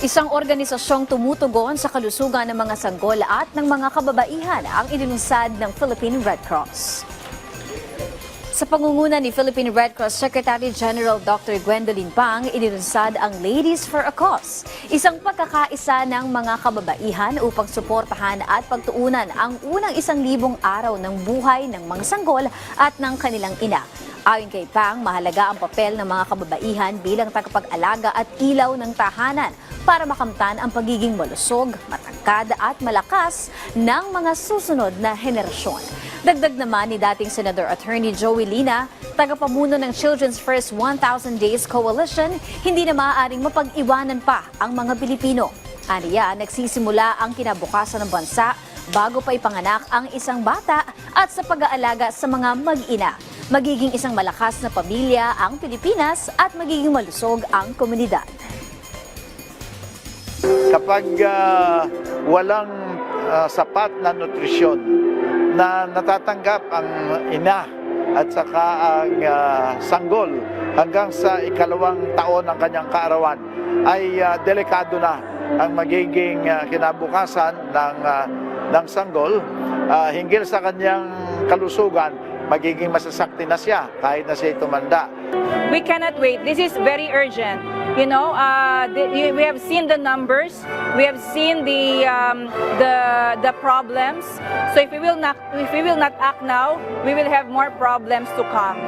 Isang organisasyong tumutugon sa kalusugan ng mga sanggol at ng mga kababaihan ang inilunsad ng Philippine Red Cross. Sa pangunguna ni Philippine Red Cross Secretary General Dr. Gwendolyn Pang, inilunsad ang Ladies for a Cause, isang pagkakaisa ng mga kababaihan upang suportahan at pagtuunan ang unang isang libong araw ng buhay ng mga sanggol at ng kanilang ina. Ayon kay Pang, mahalaga ang papel ng mga kababaihan bilang tagapag-alaga at ilaw ng tahanan para makamtan ang pagiging malusog, matangkad at malakas ng mga susunod na henerasyon. Dagdag naman ni dating Senator Attorney Joey Lina, tagapamuno ng Children's First 1,000 Days Coalition, hindi na maaaring mapag-iwanan pa ang mga Pilipino. Aniya, nagsisimula ang kinabukasan ng bansa bago pa ipanganak ang isang bata at sa pag-aalaga sa mga mag-ina. Magiging isang malakas na pamilya ang Pilipinas at magiging malusog ang komunidad. Kapag ah, walang ah, sapat na nutrisyon na natatanggap ang ina at saka ang ah, sanggol hanggang sa ikalawang taon ng kanyang kaarawan ay ah, delikado na ang magiging ah, kinabukasan ng ah, ng sanggol Ah, hinggil sa kanyang kalusugan magiging masasakti na siya kahit na siya tumanda we cannot wait. This is very urgent. You know, uh, the, we have seen the numbers, we have seen the um, the the problems. So if we will not if we will not act now, we will have more problems to come.